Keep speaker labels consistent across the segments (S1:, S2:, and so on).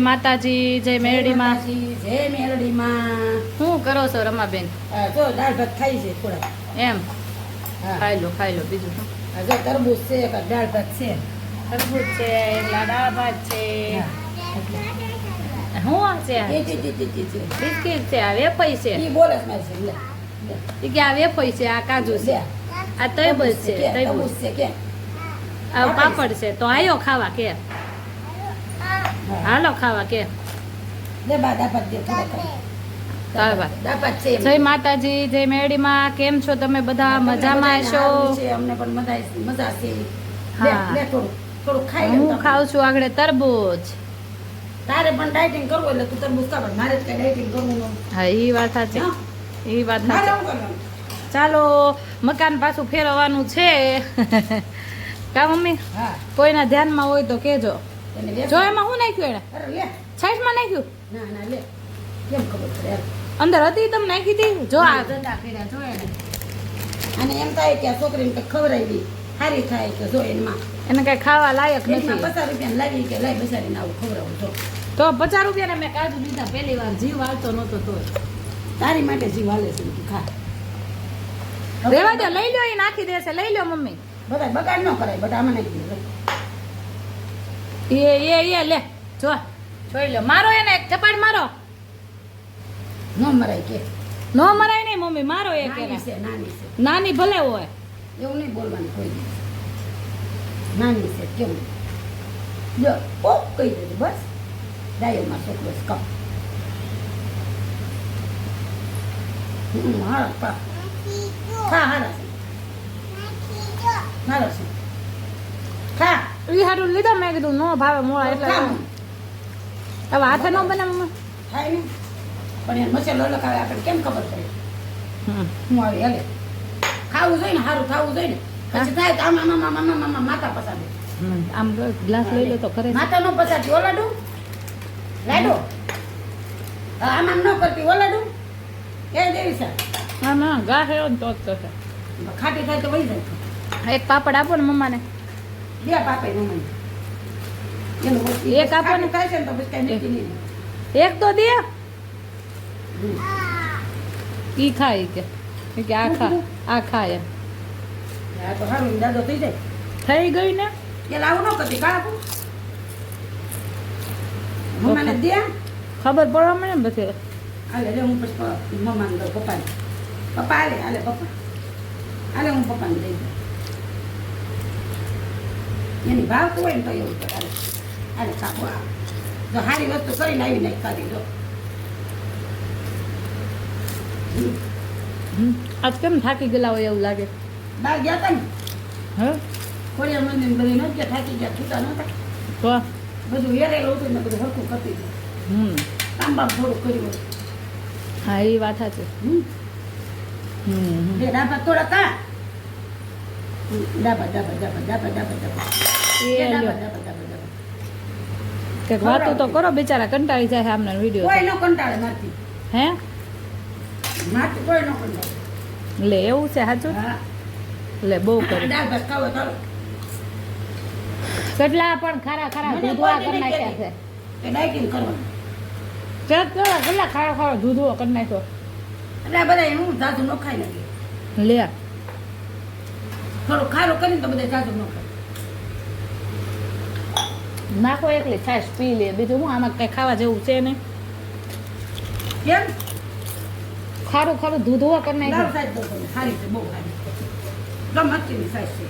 S1: માતાજી જય મેરડીમાં.
S2: જય મેરડીમાં.
S1: શું કરો છો રમાબેન?
S2: જો દાળ ભાત ખાઈ છે થોડા.
S1: એમ? ખાઈ લો ખાઈ લો બીજું
S2: જો તરબૂચ છે દાળ ભાત છે.
S1: તરબૂચ છે લાડા ભાત છે.
S2: હું
S1: છે. બિસ્કિટ છે આ વેફઈ છે.
S2: ઈ બોલે છે
S1: કે આ વેફઈ છે આ કાજુ છે. આ તૈબજ છે
S2: કે, છે કે.
S1: આ પાપડ છે તો આયો ખાવા કે. હાલો ખાવા કે. જય માતાજી જય મેળીમાં. કેમ છો તમે બધા? મજામાં છો?
S2: અમને પણ મજા મજા છે.
S1: હા.
S2: લે થોડું થોડું ખાઈ લે
S1: હું
S2: તમે.
S1: ખાઉં છું આગળ તરબૂચ.
S2: તારે પણ ડાયટિંગ કરવું એટલે તું તરબૂચ ખા મારે કઈ ડાયટિંગ કરવું
S1: હા એ વાત સાચી.
S2: હા.
S1: એ વાત સાચી. ચાલો મકાન પાછું ફેરવવાનું છે. કા મમ્મી? કોઈના ધ્યાનમાં હોય તો કેજો. જો એમાં શું નાખ્યું એને?
S2: અરે
S1: માં નાખ્યું?
S2: ના ના લે. કેમ ખબર પડે?
S1: અંદર હતી તમે નાખી હતી? જો આ
S2: ધંધા કર્યા જો એને. અને એમ થાય કે છોકરીને કંઈક ખવડાવી સારી થાય કે જો એમાં.
S1: એને કઈ ખાવા લાયક નથી.
S2: પચાસ રૂપિયા લાગી કે લાઈ બસારીને આવું ખવડાવું જો.
S1: તો પચાસ રૂપિયા મેં કાજુ લીધા પહેલી વાર જીવ આવતો નતો તો
S2: તારી માટે જીવ હાલે છે તું ખા.
S1: રેવા દો લઈ લો એ નાખી દેશે. લઈ લો મમ્મી.
S2: બધા બગાડ ન કરાય બધા આમાં નાખી દે
S1: એ એ એ લે જો જોઈ લો. મારો એને એક ચપાટ મારો.
S2: ન મરાય કે.
S1: નો મરાય નહીં મમ્મી મારો એક એને.
S2: નાની છે.
S1: નાની ભલે હોય.
S2: એવું નહીં બોલવાનું કોઈ. નાની છે કેવું? જો ઓપ કહી દેજો બસ. ડાયોમાં છોકરો કપ હમ, હારો, પા. ખા હારા છે. હારો હા ખા.
S1: ઈ હારું લીધા મેં કીધું નો ભાવે મોળા એટલે હવે હાથે નો બને મમ્મી
S2: થાય પણ એ મસાલો લગાવે આપણે કેમ ખબર પડે?
S1: હમ.
S2: હું આવી હેલે. ખાવું જોઈએ ને સારું ખાવું જોઈએ ને. પછી થાય તો આમ આમ આમ આમ આમ માથા પસાડે.
S1: આમ ગ્લાસ લઈ લો તો ખરે.
S2: માથા નો પસાડતી ઓલાડું? લાડો? આમ આમ ન કરતી ઓલાડું? એ દેવી સર
S1: હા ના હેરો ને તો
S2: ખાટી થાય તો વહી જાય.
S1: એક પાપડ આપો ને મમ્માને.
S2: બે પાપે નો મને.
S1: એક આપો ને.
S2: થાય છે ને તો પછી કઈ નહીં.
S1: એક તો દે. ઈ ખાય કે. કે આ ખા આ ખાય.
S2: આ તો સારું દાદો થઈ જાય.
S1: થઈ ગઈ ને?
S2: કે લાવું ન કરતી કાળા મમ્માને દે.
S1: ખબર પડે મને પછી
S2: હાલે લે હું પછી મમ્માને દઉં પપ્પાને. પપ્પા આલે આલે પપ્પા. આલે હું પપ્પાને દઈ દઉં. એની ભાવતું હોય ને તો એવું કરે હાલે કાપો આ જો સારી વસ્તુ કરીને આવી નહીં કરી
S1: હમ. આજ કેમ થાકી ગયેલા હોય એવું લાગે?
S2: બહાર ગયા હતા ને?
S1: હે?
S2: ખોડિયાર મંદિર બધી નથી થાકી ગયા છૂટા નહોતા.
S1: તો?
S2: બધું હેરેલું હતું ને બધું હરખું કરતી હતી.
S1: હમ.
S2: બામ થોડું કર્યું.
S1: હા એ વાત સાચી.
S2: હમ.
S1: હમ
S2: થોડા કા ડાબા ડાબા ડાબા ડાબા ડાબા ડાબા
S1: એ
S2: બે
S1: લ્યો.
S2: ડાબા ડાબા ડાબા ડાબા
S1: કંઈક વાતો તો કરો બિચારા કંટાળી જાય આમના વીડિયો
S2: કોઈ ન કંટાળે મારથી.
S1: હે?
S2: મારથી કોઈ ન કંટાળે.
S1: લે એવું છે સાચું લે બહુ કરી.
S2: દાળ ભાત ખાવો ચાલો.
S1: કેટલા પણ ખારા ખારા દૂધવા કરી નાખ્યા છે.
S2: કે ડાયટિંગ કરવાનું.
S1: ચેક કરો કેટલા ખારો ખારો દૂધવો કરી નાખ્યો.
S2: એટલે આ બધા હું જાજુ ન ખાઈ નાખી.
S1: લે.
S2: થોડું ખારું કરીને તો બધા જાજુ ન
S1: નાખો એકલી છાશ પી લે. બીજું હું આમાં કઈ ખાવા જેવું છે ને
S2: કેમ?
S1: ખારું ખારું દૂધવો કરી નાખ્યું.
S2: સારી છે બહુ સારી ગમ મચ્છીની સાઈઝ છે.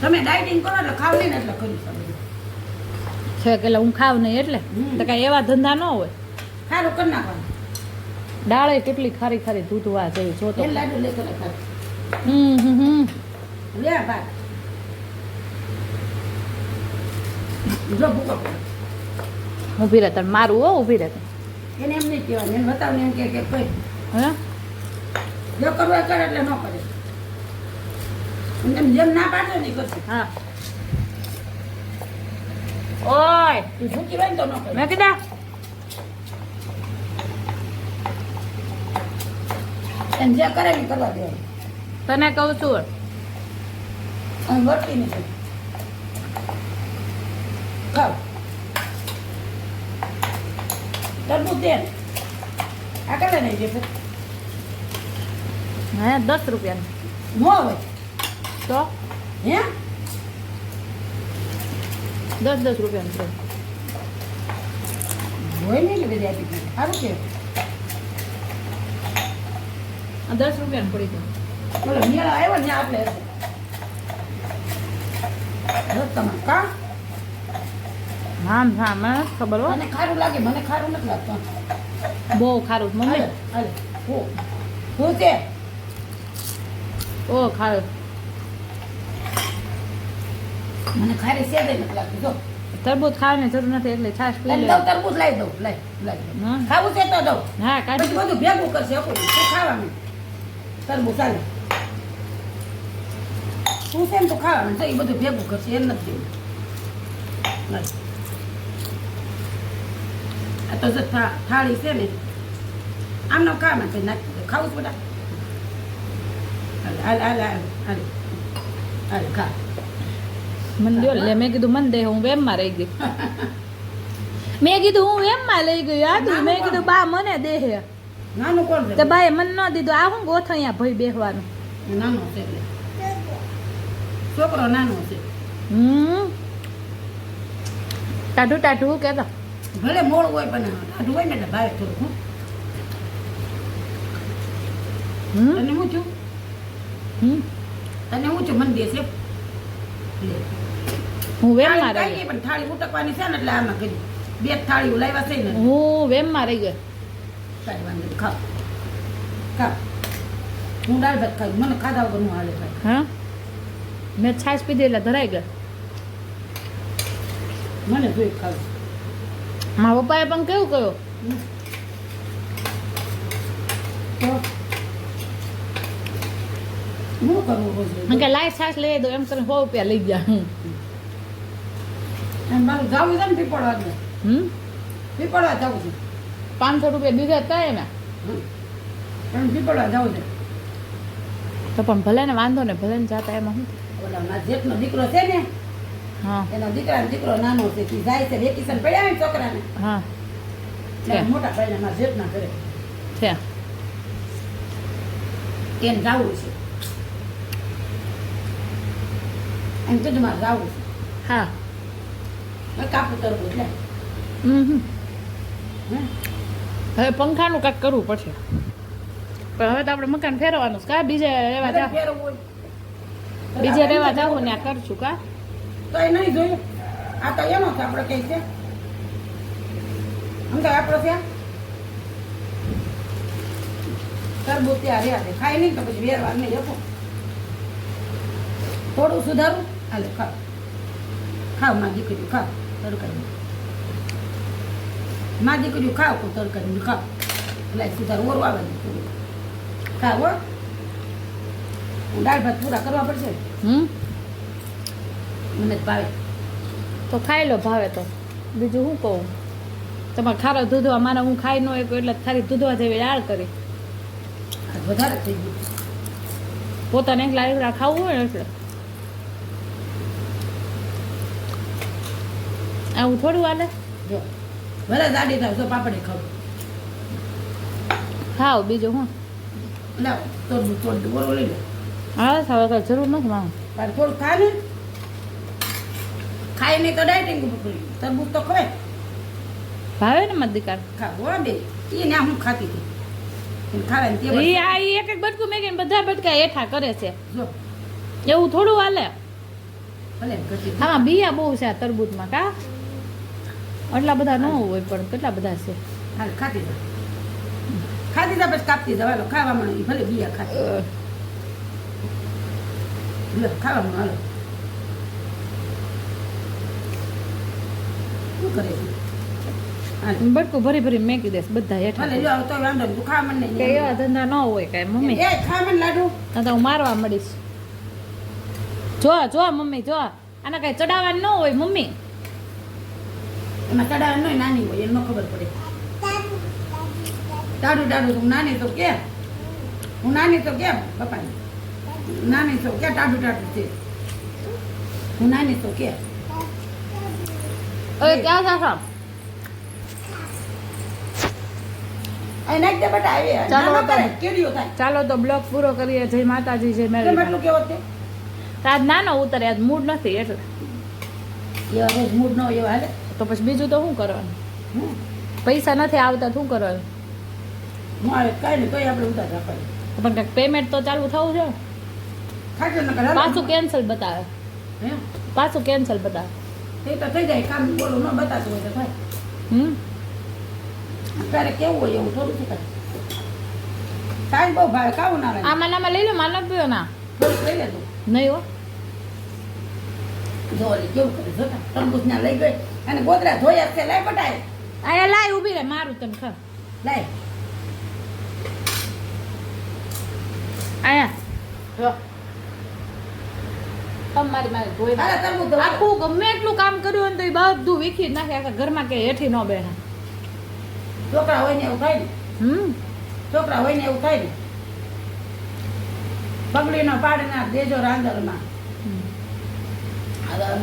S2: તમે ડાયટિંગ કરો એટલે ખાવ નહીં એટલે કરી શકો.
S1: છે કે એટલે હું ખાવ નહીં એટલે. તો કાંઈ એવા ધંધા ન હોય.
S2: સારું કરી નાખવાનું.
S1: દાળે કેટલી ખારી ખારી દૂધવા હમ હમ હમ.
S2: જો ભૂકો. પડે
S1: ઊભી રહે તને મારું હો ઊભી રહે
S2: એને એમ નહીં કહેવાય એને બતાવને એમ કે કોઈ
S1: હે?
S2: જો કરવું કરે એટલે ન કરે. એમ જેમ ના પાડે ને કરશે.
S1: હા. ઓય.
S2: તું શું કહેવાય તો ન કરે.
S1: મેં કીધા?
S2: એને જે કરે ને કરવા
S1: તને કહું છું.
S2: અને વર્તી નહીં ખાવ. તરબૂચ દે. આ કરે ને જે
S1: હે દસ રૂપિયાનું.
S2: નો હોય
S1: તો?
S2: હે?
S1: દસ દસ રૂપિયાનું છે.
S2: હોય નહીં બધી આપી સારું કે
S1: દસ રૂપિયા પડી ગયું.
S2: બોલો મેળા આવ્યો ને આપણે. કા?
S1: હા હા મને ખબર હો.
S2: મને ખારું લાગે મને ખારું નથી લાગતું.
S1: બહુ ખારું મમ્મી.
S2: હાલે હાલે. હું. હું
S1: ઓ ખારું.
S2: મને ખારી સેદે નથી લાગતું જો.
S1: તરબૂચ ખાવાની જરૂર નથી એટલે છાશ પી લે.
S2: તરબૂચ લાવી દઉં લાવી લાવી. ખાવું છે તો દઉં.
S1: હા કાઢી
S2: બધું ભેગું કરશે શું ખાવાનું? તરબૂચ ચાલે. શું છે ને તો ખાવાનું તો એ બધું ભેગું કરશે એમ નથી આ તો જો થાળી છે ને આમનો ખાવાનું છે નાખી ખાવું છું બધા? હાલ હાલ હાલ હાલ હાલ. ખા.
S1: મને દો લે મેં કીધું મન દે હું વેમમાં રહી ગઈ. મેં કીધું હું વેમમાં લઈ ગઈ આ મેં કીધું બા મને દે હે.
S2: નાનું કોણ
S1: તો બાએ મને ન દીધું. આ હું ગોથ અહીંયા ભાઈ બેહવાનું.
S2: નાનો છે છોકરો નાનો છે.
S1: હમ. ટાઢું ટાઢું કેતો.
S2: ભલે મોળ હોય પણ ટાઢું હોય ને એટલે ભાવે થોડું હું.
S1: હમ.
S2: તને હું છું
S1: હમ.
S2: તને હું છું મને દે છે.
S1: હું
S2: વેમ નહીં, પણ થાળી ઉટકવાની છે ને એટલે આમાં કરી. બે થાળી લાવ્યા છે ને.
S1: હું વેમ રહી ગઈ.
S2: નહીં, ખાઓ ખાઓ હું દાળ ભાત ખાઉં મને ખાધા વગર હું હાલે ભાઈ
S1: હા મેં છાશ પીધી એટલે ધરાઈ ગઈ
S2: મને જોઈ ખાવું
S1: મારા પપ્પાએ પણ કેવું કહ્યું
S2: હું કરવું
S1: કે લાય છાશ લઈ દો એમ કરીને સો રૂપિયા લઈ ગયા હમ
S2: એમ મારું જાવું છે ને પીપળવા
S1: હમ
S2: પીપળવા જવું છે
S1: પાંચસો રૂપિયા દીધા હતા એને
S2: હમ.
S1: તો પણ ભલે ને વાંધો ને ભલે ને જાતા એમાં શું
S2: જેઠનો દીકરો છે ને
S1: હા.
S2: એનો દીકરાનો દીકરો નાનો છે તે જાય છે વેકેશન પડ્યા ને છોકરાને.
S1: હા.
S2: મોટા ભાઈને મારા જેઠના ઘરે.
S1: છે.
S2: તેને જાવું છે. એમ કીધું મારે જાવું છે. હા. કાપું તરફ એટલે
S1: હમ.
S2: હે?
S1: હવે પંખાનું કાંઈક કરવું પડશે. પણ હવે તો આપણે મકાન ફેરવવાનું છે. કા બીજે રહેવા
S2: હોય.
S1: બીજે રહેવા જાવ ને આ કરશું કા?
S2: તો એ નહીં જોયું આ તો એનો છે આપણે કઈ છે. આમ તો આપણો છે. તરબૂચ ત્યાં રહ્યા છે. ખાય નહીં તો પછી વેરવા નહીં થોડું સુધારું. હાલે ખાવ ખાવમાં દીકરી ખાવ તરકારી માં દીકરીઓ ખાવ કોઈ તરકારી ખાવ. એટલે સુધાર ઓરું આવે છે. ખાવ હો. દાળ ભાત પૂરા કરવા પડશે.
S1: હમ?
S2: મને ભાવે.
S1: તો ખાઈ લો ભાવે તો. બીજું શું કહું? તમારે ખારો દૂધવા મારે હું ખાઈ ન હોય એટલે ખાલી દૂધવા જેવી દાળ કરી.
S2: વધારે થઈ ગયું.
S1: પોતાને એકલા એકલા ખાવું હોય ને એટલે. આવું થોડું હાલે?
S2: જો. ભલે જાડી થાવ તો પાપડી ખાવ.
S1: ખાવ બીજું હું?
S2: લાવ તોડવું તોડ બોરો લઈ લો.
S1: હા હવે કઈ જરૂર નથી મારું.
S2: તારે થોડું ખા ને? ખાય નહીં તો ડાયટિંગ ઉપર તરબૂચ તો ખવાય.
S1: ભાવે ને મત દીકાર?
S2: ખાવ હો બે. એ ના હું ખાતી હતી.
S1: એ આ એક એક બટકું મેકીને બધા બટકા એઠા કરે છે.
S2: જો.
S1: એવું થોડું હાલે. હા બિયા બહુ છે આ તરબૂચમાં કા? એટલા બધા ન હોય પણ કેટલા બધા છે?
S2: હાલ ખાતી ખાતી દા પછી કાપતી જા હાલો ખાવા માંડો ભલે બીયા ખાતી લો ખાવા માંડો હાલો. શું કરે
S1: બટકું ભરી ભરી મેકી દેસ બધા હેઠા એવા ધંધા ન હોય કાંઈ મમ્મી.
S2: લાડુ.
S1: તો હું મારવા મળીશ જો જો મમ્મી જો. આના કઈ ચડાવવાનું ન હોય મમ્મી.
S2: એમાં ચડાવ નહીં નાની હોય ન ખબર પડે. ટાઢું ટાઢું હું નાની તો કે હું નાની તો કેમ પપ્પાને? નાની તો કે ટાઢું ટાઢું છે? હું નાની તો કે
S1: હવે ક્યાં થશો
S2: અહીં નાખ દે બેટા આવી
S1: ચાલો
S2: ના, ના
S1: તો.
S2: કરે, કીડીઓ થાય.
S1: ચાલો તો બ્લોગ પૂરો કરીએ જય માતાજી જય
S2: કેમ
S1: મેરી આજ નાનો ઉતરે આજ મૂડ નથી એટલે
S2: મૂડ ન એવા હાલે.
S1: તો પછી બીજું તો શું કરવાનું? પૈસા નથી આવતા શું કરવાનું?
S2: ન કાંઈ નહીં તોય આપણે ઉધાર રાખવાનું.
S1: પણ કંઈક પેમેન્ટ તો ચાલુ થવું છે. પાછું કેન્સલ બતાવે. પાછું કેન્સલ બતાવે.
S2: તો થઈ જાય કામ બોલું ન બતાતું હોય તો થાય.
S1: હમ?
S2: ક્યારેક કેવું હોય એવું થોડું બહુ કાવું ના
S1: આમાં નામાં લઈ લો માન પીયો ના.
S2: થોડુંક લઈ લેતું
S1: નહીં હો.
S2: જો કેવું કરે જોતા તરબૂચ ના લઈ ગઈ. અને ગોદરા ધોયા છે લાય બટાય.
S1: અહીંયા લાય ઊભી રહે મારું તને ખર
S2: લાય.
S1: અહીંયા જો. તમારી મારે ધોઈ
S2: હાલે તરબૂચ.
S1: આખું ગમે એટલું કામ કર્યું હોય ને તો એ બધું વીખી નાખે. આખા ઘરમાં કે હેઠી ન બેહે.
S2: છોકરા હોય ને એવું થાય ને.
S1: હમ.
S2: છોકરા હોય ને એવું થાય ને. પગડીનો પાડીના દેજો રાંદરમાં.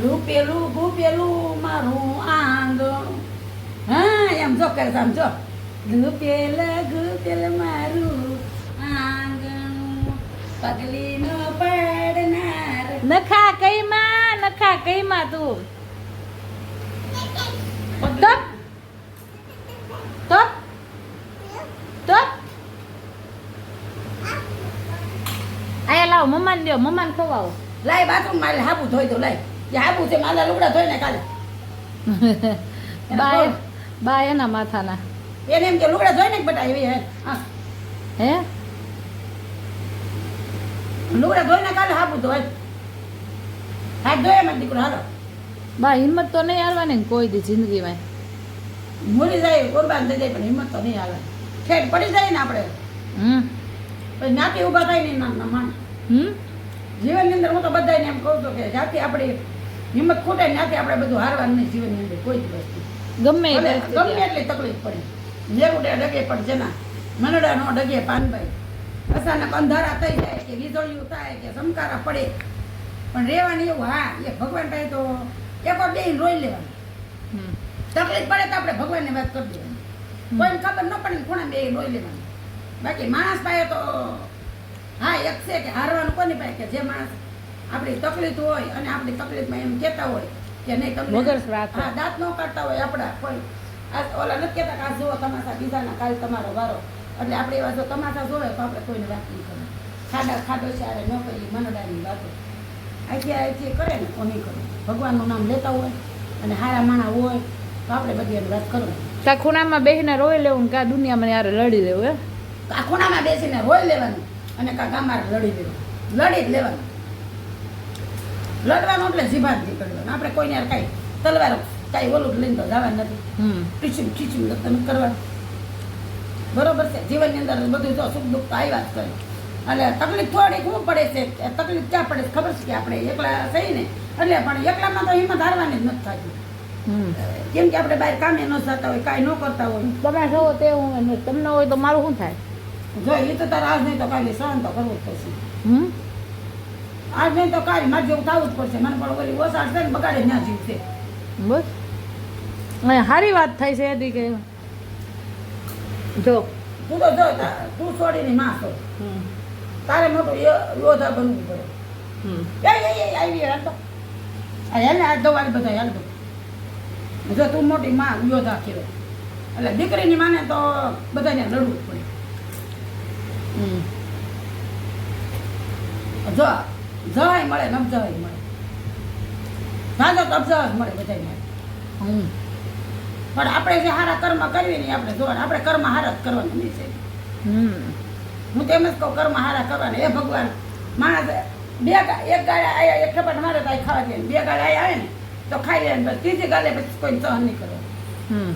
S2: લૂપેલું, ભૂપેલું, મારું આંગણું હા, એમ જો કરે આમ જો. લૂપેલ, ગુપેલ, મારું આંગણું. પગલીનો પાડનાર.
S1: નખા કઈમાં નખા કઈમાં તું? તપ. તપ. તો આયા લાવો, મમ્માને દ્યો, મમ્માને ખવાવો
S2: લાય બાથરૂમ મારે હાબુ ધોઈ દો, લાય. હાબુ છે મારા લુગડા ધોઈને કાલે
S1: બાય. બાય એના માથાના.
S2: એને એમ કે લુગડા ધોઈને બટા એવી હે. હા. લુગડા ધોઈને કાલે હાબુ ધોઈ હાથ ધોયા મારો દીકરો હાલો.
S1: બા હિંમત તો નહીં હારવાની ને કોઈ દી જિંદગીમાં.
S2: ભૂલી જાય કુરબાન થઈ જાય પણ હિંમત તો નહીં આવે ઠેઠ પડી જાય ને આપણે.
S1: હમ.
S2: પછી નાતી ઊભા થાય નહીં ના માણસ.
S1: હમ.
S2: જીવનની અંદર હું તો બધાને એમ કહું છું કે જ્યાંથી આપણી હિંમત ખૂટે નાખે આપણે બધું હારવાનું નહીં જીવનની અંદર કોઈ જ વસ્તુ.
S1: ગમે
S2: ગમે એટલી તકલીફ પડે. નેરુડે ડગે પણ જેના. મનડા નો ડગે પાનભાઈ. અચાનક અંધારા થઈ જાય કે વીજળીઓ થાય કે સમકારા પડે. પણ રહેવાની એવું હા એ ભગવાન થાય તો એક બેહીને રોઈ લેવાનું. તકલીફ પડે તો આપણે ભગવાનની વાત કરી દેવાની. કોઈને ખબર ન પડે ને ખૂણા બે રોઈ લેવાની. બાકી માણસ પાસે તો હા એક છે કે હારવાનું કોની પાસે કે જે માણસ આપણી તકલીફ હોય અને આપણી તકલીફમાં એમ કહેતા હોય કે નહીં તમને? હા દાંત ન કાઢતા હોય આપણા કોઈ. આ ઓલા નથી કહેતા કે આ જુઓ તમાશા બીજાના કાલ તમારો વારો. એટલે આપણે એવા જો તમાશા જોવે તો આપણે કોઈને વાત નહીં કરે ખાડા ખાડો છે અરે ન કરી મનડાની વાતો. આથી આથી કરે ને નહીં કરે? ભગવાનનું નામ લેતા હોય અને હારા માણા હોય તો આપણે બધી એની વાત કરવાની.
S1: તા ખૂણામાં બેસીને રોઈ લેવું ને કા દુનિયામાં યાર લડી લેવું હે?
S2: આ ખૂણામાં બેસીને રોઈ લેવાનું અને કા ગામમાં લડી લેવું લડી જ લેવાનું. લડવાનું એટલે જીભાત નીકળવાનું. આપણે કોઈને યાર કાંઈ તલવાર કાંઈ ઓલું લઈને તો જવાનું નથી.
S1: હમ.
S2: ખીચું ટીચું તમે કરવાનું. બરોબર છે? જીવનની અંદર બધું જો સુખ દુઃખ તો આવ્યા જ કરે. એટલે તકલીફ થોડીક શું પડે છે તકલીફ ક્યાં પડે છે ખબર છે કે આપણે એકલા થઈ ને? એટલે પણ એકલામાં તો હિંમત હારવાની જ નથી થતી.
S1: હમ.
S2: કેમ કે આપણે બહાર કામે ન જતા હોય કાંઈ ન કરતા હોય.
S1: તમે છો તે હું તમને હોય તો મારું શું થાય?
S2: જો એ તો તારે આજ નહીં તો કાલે સહન તો કરવું જ પડશે.
S1: હમ?
S2: આજ નહીં તો કાલ મારે જેવું થવું જ પડશે. મને પણ ઓલી ઓસાડ છે ને બગાડે ના જીવશે.
S1: બસ. સારી વાત થાય છે એથી કે જો.
S2: તું તો જો તા- છોડીને માં છો
S1: હમ.
S2: તારે મોટું યો- યોદ્ધા બનવું પડે.
S1: હમ.
S2: એ એ આવી હાલ તો. આ હેલ ને આ દવા બધા હાલ તો. જો તું મોટી માં યોધા કહેવાય એટલે દીકરીની માને તો બધાને લડવું પડે.
S1: હમ.
S2: જો જવાય મળે ને અબજવાય મળે. વાંધો તો અબજવા જ મળે. બધા
S1: હમ.
S2: પણ આપણે જે સારા કર્મ કરવી ને આપણે જોવાના. આપણે કર્મ હારા જ કરવાના નહીં છે
S1: હમ.
S2: હું તેમ જ કહું કર્મ હારા કરવાના. એ ભગવાન માણસ બે એક ગાળે આવ્યા એક ખબર મારે તો ખાવા દે બે ગાળે આવ્યા આવે ને તો ખાઈ લે ને ત્રીજી ગાળે પછી કોઈ સહન નહીં
S1: હમ.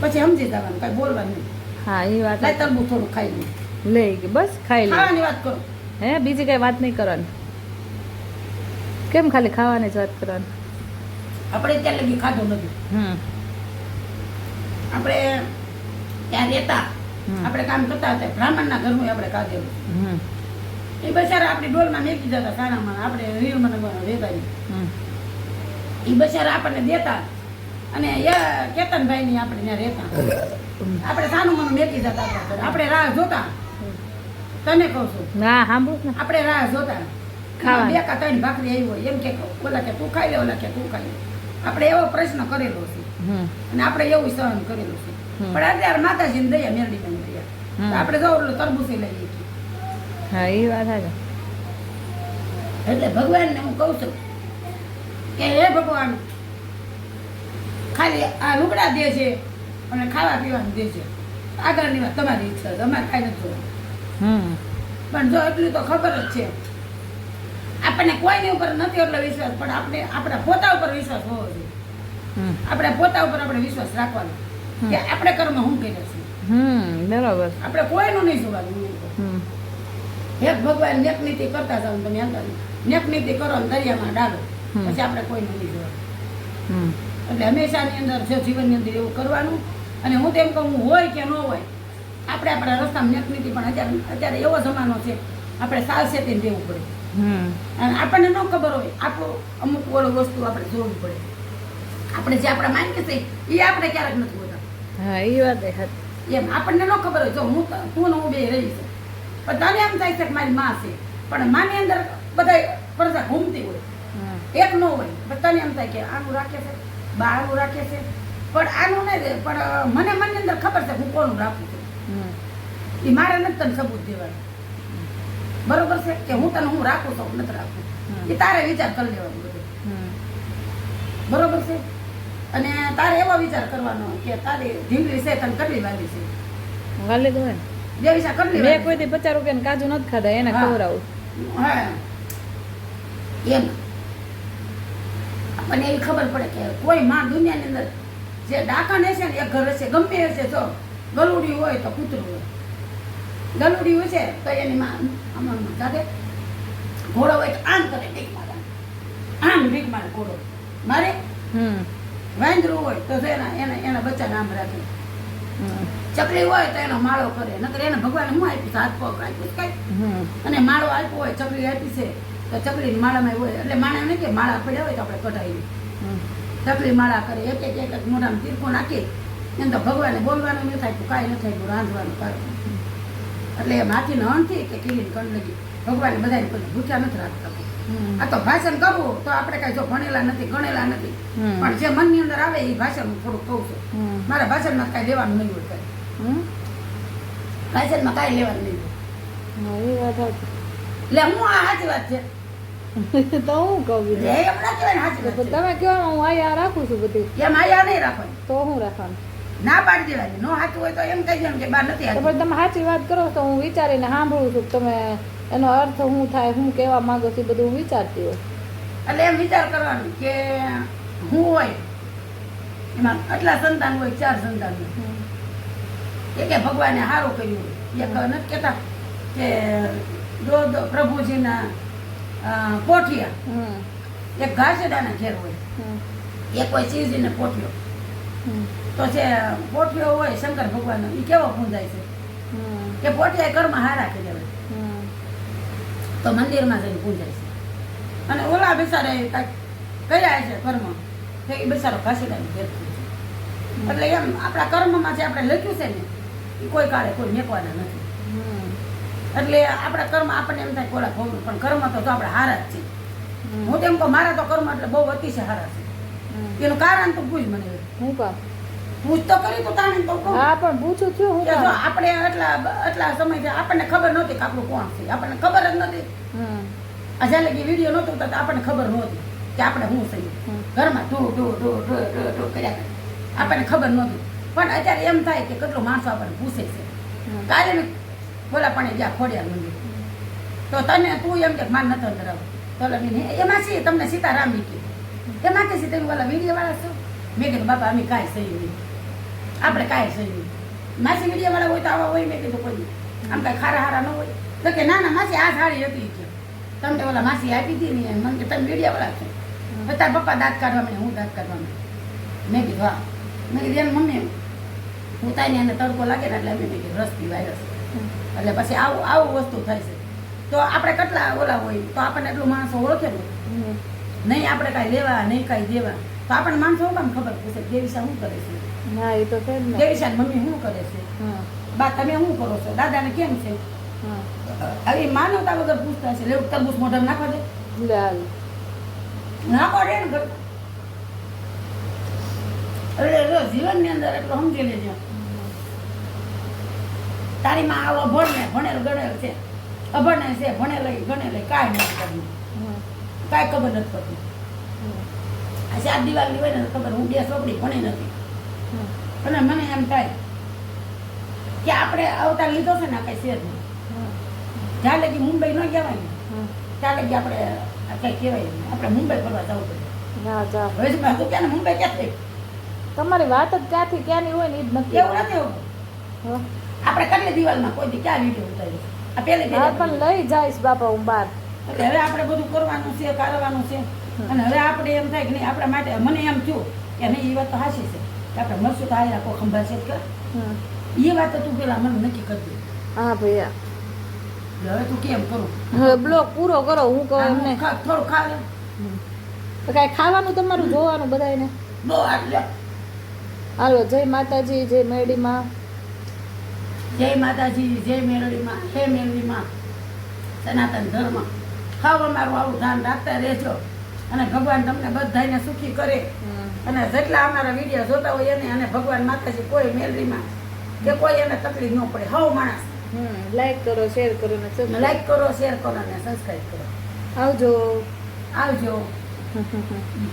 S2: પછી સમજી જવાનું કાંઈ બોલવાનું નહીં.
S1: હા એ વાત
S2: લાય તરબૂચ થોડું ખાઈ લે.
S1: લઈ બસ ખાઈ લે.
S2: ખાવાની વાત કરો.
S1: હે બીજી કઈ વાત નહીં કરવાની. કેમ ખાલી ખાવાની જ વાત કરવાની?
S2: આપણે ત્યાં લગી ખાધું નથી.
S1: હમ.
S2: આપણે ત્યાં રહેતા આપણે કામ કરતા હતા બ્રાહ્મણના ઘરનું આપણે ખાધેલું.
S1: હમ.
S2: એ બચારા આપણી ડોલમાં મેકી જતા સારામાં આપણે રીલમાં રહેતા એ બચારા આપણને દેતા અને એ કેતનભાઈની આપણે ત્યાં રહેતા. આપણે સાનું મનું મેકી જતા આપણે રાહ જોતા. તને કહું છું.
S1: ના સાંભળું ને.
S2: આપણે રાહ જોતા.
S1: ખાવા
S2: બે કા ત્રણ ભાખરી આવી હોય એમ કે ઓલા કે તું ખાઈ લે ઓલા કે તું ખાઈ લે. આપણે એવો પ્રશ્ન કરેલો છે. અને આપણે એવું સહન કરેલું છે. પણ અત્યારે માતાજીને દયા મેરડીને દયા
S1: હમ.
S2: તો આપણે જો ઓલું તરબૂસી છીએ.
S1: હા એ વાત છે
S2: એટલે ભગવાનને હું કહું છું કે હે ભગવાન ખાલી આ લુગડા દે છે અને ખાવા પીવાનું દે છે. આગળની વાત તમારી ઈચ્છા તમારે કાંઈ નથી જોવાનું. પણ જો એટલું તો ખબર જ છે. આપણને કોઈની ઉપર નથી એટલો વિશ્વાસ પણ આપણે આપણા પોતા ઉપર વિશ્વાસ હોવો જોઈએ. આપણે પોતા ઉપર આપણે વિશ્વાસ રાખવાનો કે આપણે કર્મ હું કર્યા છે.
S1: બરાબર.
S2: આપણે કોઈનું નહીં જોવાનું. એક ભગવાન નેક નીતિ કરતા જાવ તમે અંદર નેક નીતિ કરો ને દરિયામાં ડાલો પછી આપણે કોઈનું નહીં જોવાનું. એટલે હંમેશાની અંદર જો જીવનની અંદર એવું કરવાનું અને હું તેમ કહું હોય કે ન હોય આપણે આપણા રસ્તામાં નેક નીતિ પણ અત્યારે અત્યારે એવો જમાનો છે. આપણે સાવચેતી દેવું પડે. અને આપણને ન ખબર હોય આપણું અમુક ઓલો વસ્તુ આપણે જોવી પડે. આપણે જે આપણે માનીએ છીએ એ આપણે ક્યારેક નથી હોતા
S1: હા એ વાત હતી
S2: એમ આપણને ન ખબર હોય જો હું તું ને હું બે રહી છે. પણ તને એમ થાય છે કે મારી માં છે. પણ માની અંદર બધા પરસા ઘૂમતી હોય. એક ન હોય. પણ તને એમ થાય કે આનું રાખે છે બા આનું રાખે છે. પણ આનું નહીં. પણ મને મને અંદર ખબર છે હું કોનું રાખું છું. એ મારે નથી તને સબૂત દેવાનું. બરોબર છે? કે હું તને હું રાખું છું નથી રાખું. એ તારે વિચાર કરી લેવાનો બધું. બરોબર છે? અને તારે એવો વિચાર કરવાનો કે તારે ઢીંગલી છે તને કરવી વાલી છે.
S1: વાલી તો.
S2: બે વિચાર કેટલી
S1: મેં
S2: વાલી
S1: કોઈ દી પચાસ રૂપિયા કાજુ નથી ખાધા એને
S2: ખબર
S1: ખવડાવું.
S2: હા. એમ. આપણને એવી ખબર પડે કે કોઈ માં દુનિયાની અંદર જે ડાકણ હશે ને એ ઘર હશે ગમે હશે જો. ગલુડી હોય તો કૂતરું હોય. ગલુડી હોય છે તો એની માં આમાં સાથે ઘોડો હોય તો આમ કરે ડીક મારે આમ ડીક મારે ઘોડો. મારે? વાંદરું હોય તો એના એના એના બચ્ચાને આમ રાખે. ચકલી હોય તો એનો માળો કરે. નકર એને ભગવાન હું આપીશ હાથ પગ આપીશ કઈ? અને માળો આપ્યો હોય ચકલી આપી છે તો ચકલી માળામાં હોય. એટલે માણા નહીં કે માળા પડ્યા હોય તો આપણે કઢાવી ચકલી માળા કરે. એક એક એક એક મોઢામાં તીરકો નાખી એમ તો ભગવાને બોલવાનું નહીં થાય કાંઈ ન થાય રાંધવાનું કાંઈ એટલે એ માથીને હણથી કે કીડીને કણ લગી. ભગવાને બધાને કોઈ ભૂખ્યા નથી રાખતા. આ તો ભાષણ કરવું તો આપણે કાંઈ જો ભણેલા નથી ગણેલા નથી. પણ જે મનની અંદર આવે એ ભાષણ હું થોડુંક કહું છું. મારા ભાષણમાં કાંઈ લેવાનું નહીં હોય કાંઈ. ભાષણમાં કાંઈ લેવાનું નહીં હોય. એટલે હું આ સાચી વાત છે?
S1: તો હું કહું
S2: કહેવાય
S1: તમે કહો હું આયા રાખું છું બધું.
S2: એમ આયા નહીં રાખવાનું.
S1: તો હું રાખવાનું?
S2: ના પાડી દેવાની નો સાચું હોય તો એમ કહી દેવાનું કે બા નથી
S1: પણ તમે સાચી વાત કરો તો હું વિચારીને સાંભળું છું કે તમે એનો અર્થ શું થાય હું કહેવા માંગો છું એ બધું હું વિચારતી હોય.
S2: એટલે એમ વિચાર કરવાનો કે હું હોય એમાં આટલા સંતાન હોય ચાર સંતાન હોય. કે ભગવાને સારું કર્યું હોય. એક નથી કહેતા કે દો દો પ્રભુજીના અ, પોઠિયા.
S1: હમ.
S2: એક ઘાસડાના ઘેર હોય.
S1: હમ.
S2: એક હોય શિવજીને પોઠિયો. તો જે પોઠિયો હોય, શંકર ભગવાનનો એ કેવો પૂંજાય છે? કે પોટિયા ઘરમાં હારા
S1: હમ
S2: તો મંદિરમાં જઈને પૂજાય છે. અને ઓલા બિસારે કર્યા છે કર્મ, તો એ બિસારો ભેદ થયો એટલે એમ આપણા કર્મમાં જે આપણે લખ્યું છે ને એ કોઈ કાળે કોઈ મેકવાના નથી. એટલે આપણા કર્મ આપણને એમ થાય કે ઓલા ભોગવું પણ કર્મ તો આપણે હારા જ છે. હું તેમ કહું, મારા તો કર્મ એટલે બહુ અતિશય હારા છે. એનું કારણ તો પૂછ મને
S1: હું કહું
S2: પૂછ તો કરી તો તાણે તો કહું.
S1: હા પણ પૂછું છું હું
S2: જો આપણે આટલા એટલા સમયથી આપણને ખબર નહોતી કે આપણું કોણ છે. આપણને ખબર જ
S1: નહોતી.
S2: આ જ્યારે કે વીડિયો નહોતો તો આપણને ખબર નહોતી કે આપણે શું થયું. ઘરમાં ઢો ઢો ઢો ઢો ઢો ઢો કર્યા આપણને ખબર નહોતી. પણ અત્યારે એમ થાય કે કેટલો માણસો આપણને પૂછે છે. કાલે મેં બોલા પણ જ્યાં ખોડ્યા મંદિર. તો તને તું એમ કે માન નતો ધરાવ. તો "હે, એમાં છે તમને સીતારામ કી એમાં કે છે તમે ઓલા મીડિયાવાળા વાળા છો? મેં કીધું, બાપા, અમે કાંઈ સહી નહીં. આપણે કાંઈ સહી નહીં. માસી મીડિયાવાળા વાળા હોય તો આવા હોય, મેં કીધું, કોઈ આમ કાંઈ ખારા હારા ન હોય. તો કે, ના ના, માસી, આ સાડી હતી કે. તમને ઓલા માસી આપી હતી ને મને કે, તમે મીડિયાવાળા વાળા છો? તાર પપ્પા દાંત કાઢવા મને હું દાંત કાઢવા મેં કીધું, હા. મેં કીધું, એમ મમ્મી, હું તાઈને એને તડકો લાગે ને એટલે અમે મેં કીધું રસથી વાયરસ એટલે પછી આવું આવું વસ્તુ થાય છે. તો આપણે કેટલા ઓલા હોય? તો આપણને એટલું માણસો ઓળખે ને. નહીં આપણે કાંઈ લેવા નહીં કાંઈ દેવા. તો આપણને માણસો કામ ખબર પડશે દેવીશા શું કરે છે?
S1: ના એ તો છે
S2: દેવીશા મમ્મી શું કરે છે?
S1: હા.
S2: બા તમે શું કરો છો? દાદાને કેમ છે? આવી માનવતા વગર પૂછતા છે લેવું તરબૂચ મોઢામાં નાખવા દે. નાખો દે ને જો જીવનની અંદર એટલું સમજી લેજો. તારી માં આવો ભણ ને ભણેલ ગણેલ છે. અભણે છે ભણેલ ગણેલ કાંઈ નથી કરવું.
S1: હા.
S2: કાંઈ ખબર નથી પડતી. આ ચાર દિવાલની હોય ને ખબર હું બે ચોપડી ભણી નથી. અને મને એમ થાય કે આપણે અવતાર લીધો છે ને આ કઈ શેર નહીં. જ્યાં લગી મુંબઈ ન કહેવાય ને ત્યાં લગી આપણે કઈ કહેવાય આપણે મુંબઈ ફરવા જવું પડે. હવે તું ક્યાં મુંબઈ ક્યાં થઈ
S1: તમારી વાત જ ક્યાંથી ક્યાંની હોય ને એ જ નક્કી
S2: એવું નથી આપણે કેટલી દિવાલમાં કોઈ ક્યાં વીડિયો ઉતારી આ પહેલી
S1: હા પણ લઈ જઈશ બાપા હું બાર.
S2: એટલે હવે આપણે બધું કરવાનું છે કરવાનું છે. અને હવે આપણે એમ થાય કે નહીં આપણા માટે મને એમ થયું કે નહીં એ વાત તો હાસી છે. કે આપણે મળશું તો આયા કોઈ ખંભા છે કર. એ વાત તો તું પેલા મને નક્કી કરી દે.
S1: હા ભૈયા
S2: એટલે હવે તું કેમ કરું?
S1: હવે બ્લોક પૂરો કરો હું કહું એમને.
S2: થોડું ખા લે
S1: તો કાંઈ ખાવાનું તમારું જોવાનું બધાને
S2: બહુ આટલે
S1: હાલો જય માતાજી જય મેળીમાં.
S2: જય માતાજી જય મેલડીમાં હે મેલડીમાં સનાતન ધર્મ. ખાવ અમારું આવું ધ્યાન રાખતા રહેજો. અને ભગવાન તમને બધાને સુખી કરે. અને જેટલા અમારા વીડિયો જોતા હોય એને અને ભગવાન માતાજી કોઈ મેલરીમાં કે કોઈ એને તકલીફ ન પડે. હવ માણસ.
S1: લાઈક કરો શેર કરો ને
S2: લાઈક કરો શેર કરો અને સબસ્ક્રાઈબ કરો.
S1: આવજો.
S2: આવજો.